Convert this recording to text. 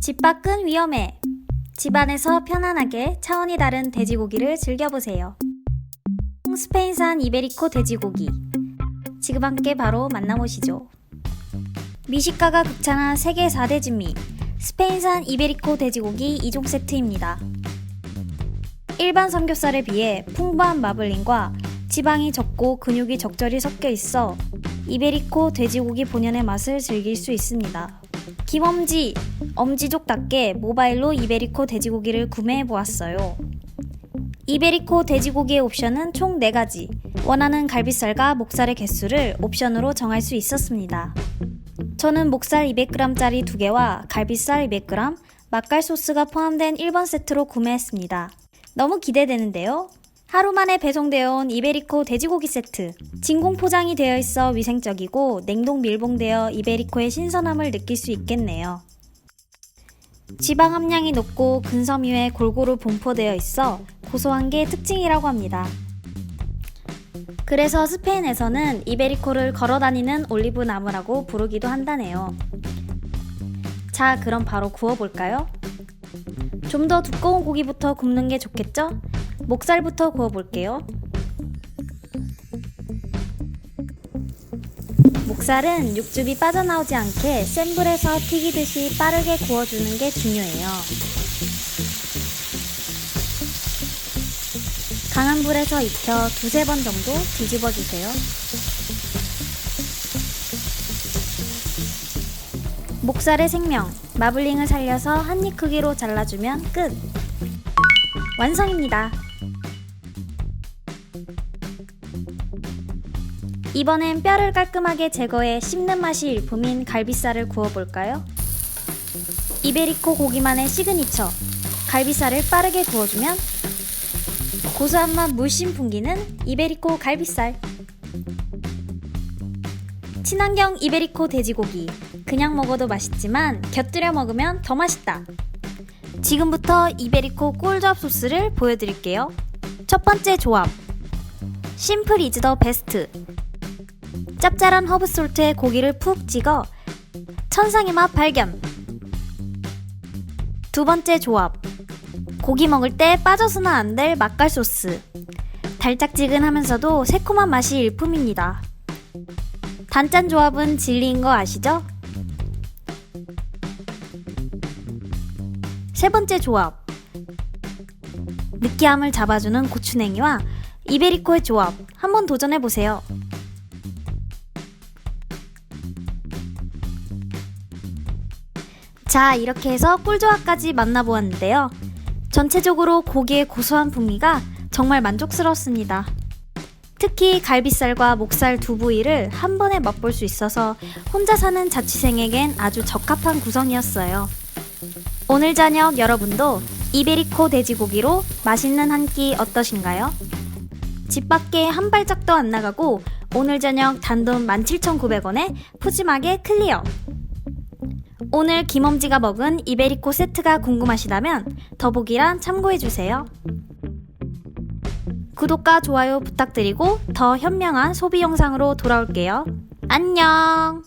집 밖은 위험해. 집 안에서 편안하게 차원이 다른 돼지고기를 즐겨보세요. 스페인산 이베리코 돼지고기. 지금 함께 바로 만나보시죠. 미식가가 극찬한 세계 4대 진미. 스페인산 이베리코 돼지고기 2종 세트입니다. 일반 삼겹살에 비해 풍부한 마블링과 지방이 적고 근육이 적절히 섞여 있어 이베리코 돼지고기 본연의 맛을 즐길 수 있습니다. 김엄지, 엄지족답게 모바일로 이베리코 돼지고기를 구매해 보았어요. 이베리코 돼지고기의 옵션은 총 4가지. 원하는 갈비살과 목살의 개수를 옵션으로 정할 수 있었습니다. 저는 목살 200g짜리 2개와 갈비살 200g, 맛갈 소스가 포함된 1번 세트로 구매했습니다. 너무 기대되는데요? 하루 만에 배송되어 온 이베리코 돼지고기 세트. 진공 포장이 되어 있어 위생적이고 냉동 밀봉되어 이베리코의 신선함을 느낄 수 있겠네요. 지방 함량이 높고 근섬 위에 골고루 분포되어 있어 고소한 게 특징이라고 합니다. 그래서 스페인에서는 이베리코를 걸어 다니는 올리브 나무라고 부르기도 한다네요. 자, 그럼 바로 구워볼까요? 좀 더 두꺼운 고기부터 굽는 게 좋겠죠? 목살부터 구워볼게요. 목살은 육즙이 빠져나오지 않게 센 불에서 튀기듯이 빠르게 구워주는 게 중요해요. 강한 불에서 익혀 두세 번 정도 뒤집어 주세요. 목살의 생명, 마블링을 살려서 한 입 크기로 잘라주면 끝! 완성입니다. 이번엔 뼈를 깔끔하게 제거해 씹는 맛이 일품인 갈비살을 구워볼까요? 이베리코 고기만의 시그니처. 갈비살을 빠르게 구워주면 고소한 맛 물씬 풍기는 이베리코 갈비살. 친환경 이베리코 돼지고기. 그냥 먹어도 맛있지만 곁들여 먹으면 더 맛있다. 지금부터 이베리코 꿀조합 소스를 보여드릴게요. 첫 번째 조합 심플 이즈 더 베스트 짭짤한 허브솔트에 고기를 푹 찍어 천상의 맛 발견 두 번째 조합 고기 먹을 때 빠져서는 안 될 맛갈 소스. 달짝지근하면서도 새콤한 맛이 일품입니다. 단짠 조합은 진리인 거 아시죠? 세 번째 조합. 느끼함을 잡아주는 고추냉이와 이베리코의 조합. 한번 도전해보세요. 자, 이렇게 해서 꿀조합까지 만나보았는데요. 전체적으로 고기의 고소한 풍미가 정말 만족스럽습니다. 특히 갈비살과 목살 두 부위를 한 번에 맛볼 수 있어서 혼자 사는 자취생에겐 아주 적합한 구성이었어요. 오늘 저녁 여러분도 이베리코 돼지고기로 맛있는 한 끼 어떠신가요? 집 밖에 한 발짝도 안 나가고 오늘 저녁 단돈 17,900원에 푸짐하게 클리어! 오늘 김엄지가 먹은 이베리코 세트가 궁금하시다면 더보기란 참고해주세요. 구독과 좋아요 부탁드리고 더 현명한 소비 영상으로 돌아올게요. 안녕!